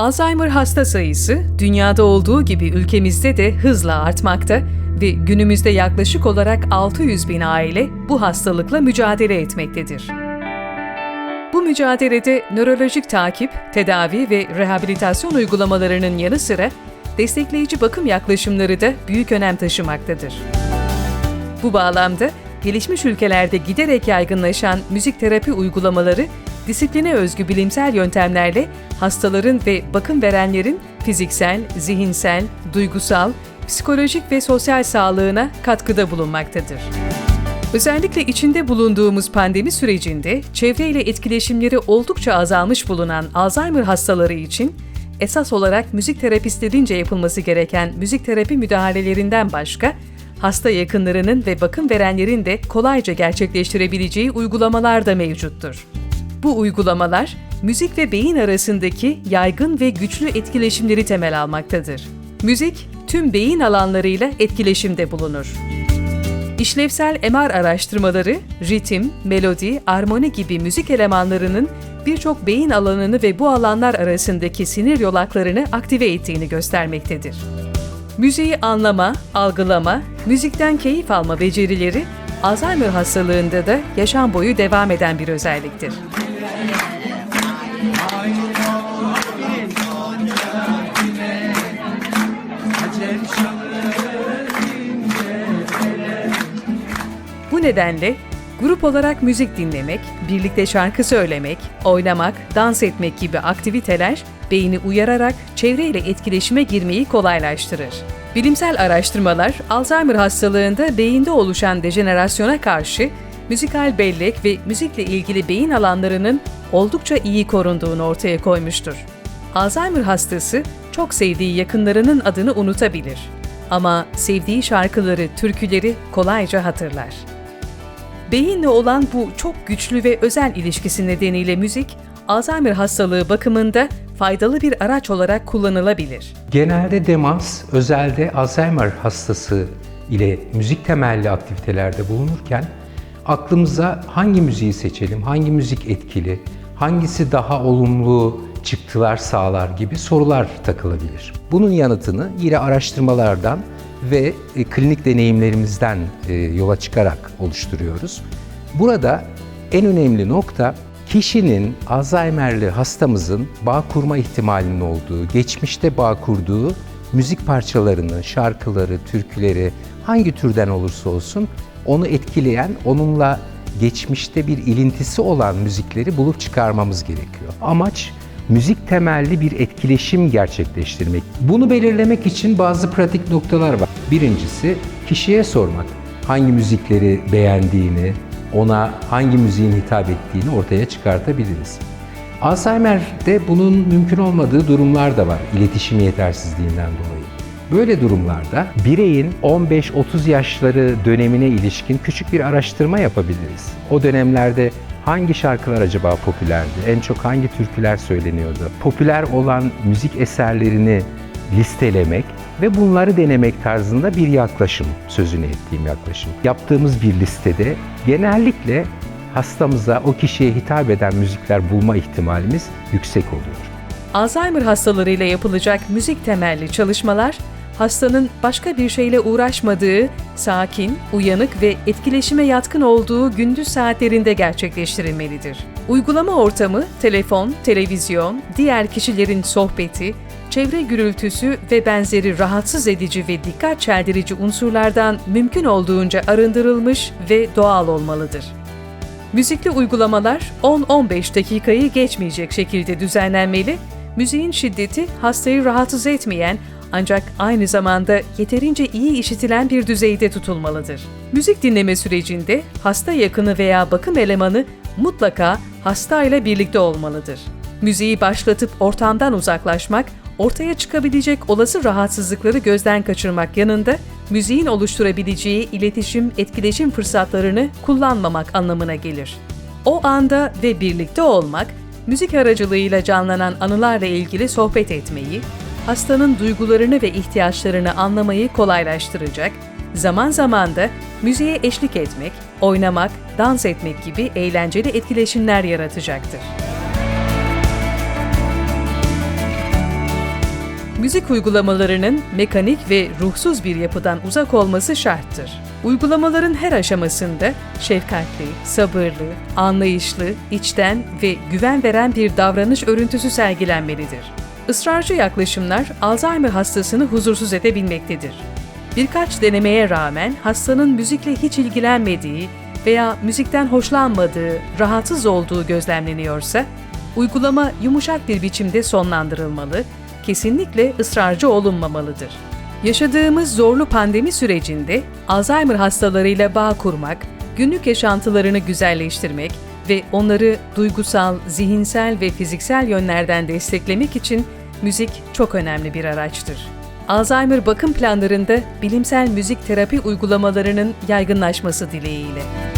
Alzheimer hasta sayısı dünyada olduğu gibi ülkemizde de hızla artmakta ve günümüzde yaklaşık olarak 600 bin aile bu hastalıkla mücadele etmektedir. Bu mücadelede nörolojik takip, tedavi ve rehabilitasyon uygulamalarının yanı sıra destekleyici bakım yaklaşımları da büyük önem taşımaktadır. Bu bağlamda gelişmiş ülkelerde giderek yaygınlaşan müzik terapi uygulamaları disipline özgü bilimsel yöntemlerle hastaların ve bakım verenlerin fiziksel, zihinsel, duygusal, psikolojik ve sosyal sağlığına katkıda bulunmaktadır. Özellikle içinde bulunduğumuz pandemi sürecinde çevreyle etkileşimleri oldukça azalmış bulunan Alzheimer hastaları için esas olarak müzik terapistlerince yapılması gereken müzik terapi müdahalelerinden başka hasta yakınlarının ve bakım verenlerin de kolayca gerçekleştirebileceği uygulamalar da mevcuttur. Bu uygulamalar, müzik ve beyin arasındaki yaygın ve güçlü etkileşimleri temel almaktadır. Müzik, tüm beyin alanlarıyla etkileşimde bulunur. İşlevsel MR araştırmaları, ritim, melodi, armoni gibi müzik elemanlarının birçok beyin alanını ve bu alanlar arasındaki sinir yolaklarını aktive ettiğini göstermektedir. Müziği anlama, algılama, müzikten keyif alma becerileri Alzheimer hastalığında da yaşam boyu devam eden bir özelliktir. Nedenle grup olarak müzik dinlemek, birlikte şarkı söylemek, oynamak, dans etmek gibi aktiviteler beyni uyararak çevreyle etkileşime girmeyi kolaylaştırır. Bilimsel araştırmalar Alzheimer hastalığında beyinde oluşan dejenerasyona karşı müzikal bellek ve müzikle ilgili beyin alanlarının oldukça iyi korunduğunu ortaya koymuştur. Alzheimer hastası çok sevdiği yakınlarının adını unutabilir ama sevdiği şarkıları, türküleri kolayca hatırlar. Beyinle olan bu çok güçlü ve özel ilişkisi nedeniyle müzik, Alzheimer hastalığı bakımında faydalı bir araç olarak kullanılabilir. Genelde demans, özelde Alzheimer hastası ile müzik temelli aktivitelerde bulunurken aklımıza hangi müziği seçelim, hangi müzik etkili, hangisi daha olumlu çıktılar sağlar gibi sorular takılabilir. Bunun yanıtını yine araştırmalardan ve e, klinik deneyimlerimizden e, yola çıkarak oluşturuyoruz. Burada en önemli nokta kişinin Alzheimer'li hastamızın bağ kurma ihtimalinin olduğu, geçmişte bağ kurduğu müzik parçalarını, şarkıları, türküleri hangi türden olursa olsun onu etkileyen, onunla geçmişte bir ilintisi olan müzikleri bulup çıkarmamız gerekiyor. Amaç müzik temelli bir etkileşim gerçekleştirmek. Bunu belirlemek için bazı pratik noktalar var. Birincisi kişiye sormak. Hangi müzikleri beğendiğini, ona hangi müziğin hitap ettiğini ortaya çıkartabiliriz. Alzheimer'de bunun mümkün olmadığı durumlar da var iletişim yetersizliğinden dolayı. Böyle durumlarda bireyin 15-30 yaşları dönemine ilişkin küçük bir araştırma yapabiliriz. O dönemlerde hangi şarkılar acaba popülerdi? En çok hangi türküler söyleniyordu? Popüler olan müzik eserlerini listelemek ve bunları denemek tarzında bir yaklaşım, sözünü ettiğim yaklaşım. Yaptığımız bir listede genellikle hastamıza, o kişiye hitap eden müzikler bulma ihtimalimiz yüksek oluyor. Alzheimer hastalarıyla yapılacak müzik temelli çalışmalar, hastanın başka bir şeyle uğraşmadığı, sakin, uyanık ve etkileşime yatkın olduğu gündüz saatlerinde gerçekleştirilmelidir. Uygulama ortamı, telefon, televizyon, diğer kişilerin sohbeti, çevre gürültüsü ve benzeri rahatsız edici ve dikkat çeldirici unsurlardan mümkün olduğunca arındırılmış ve doğal olmalıdır. Müzikli uygulamalar 10-15 dakikayı geçmeyecek şekilde düzenlenmeli, müziğin şiddeti hastayı rahatsız etmeyen ancak aynı zamanda yeterince iyi işitilen bir düzeyde tutulmalıdır. Müzik dinleme sürecinde hasta yakını veya bakım elemanı mutlaka hastayla birlikte olmalıdır. Müziği başlatıp ortamdan uzaklaşmak, ortaya çıkabilecek olası rahatsızlıkları gözden kaçırmak yanında müziğin oluşturabileceği iletişim, etkileşim fırsatlarını kullanmamak anlamına gelir. O anda ve birlikte olmak, müzik aracılığıyla canlanan anılarla ilgili sohbet etmeyi, hastanın duygularını ve ihtiyaçlarını anlamayı kolaylaştıracak, zaman zaman da müziğe eşlik etmek, oynamak, dans etmek gibi eğlenceli etkileşimler yaratacaktır. Müzik uygulamalarının mekanik ve ruhsuz bir yapıdan uzak olması şarttır. Uygulamaların her aşamasında şefkatli, sabırlı, anlayışlı, içten ve güven veren bir davranış örüntüsü sergilenmelidir. Israrcı yaklaşımlar Alzheimer hastasını huzursuz edebilmektedir. Birkaç denemeye rağmen hastanın müzikle hiç ilgilenmediği veya müzikten hoşlanmadığı, rahatsız olduğu gözlemleniyorsa, uygulama yumuşak bir biçimde sonlandırılmalı, kesinlikle ısrarcı olunmamalıdır. Yaşadığımız zorlu pandemi sürecinde Alzheimer hastalarıyla bağ kurmak, günlük yaşantılarını güzelleştirmek ve onları duygusal, zihinsel ve fiziksel yönlerden desteklemek için müzik çok önemli bir araçtır. Alzheimer bakım planlarında bilimsel müzik terapi uygulamalarının yaygınlaşması dileğiyle.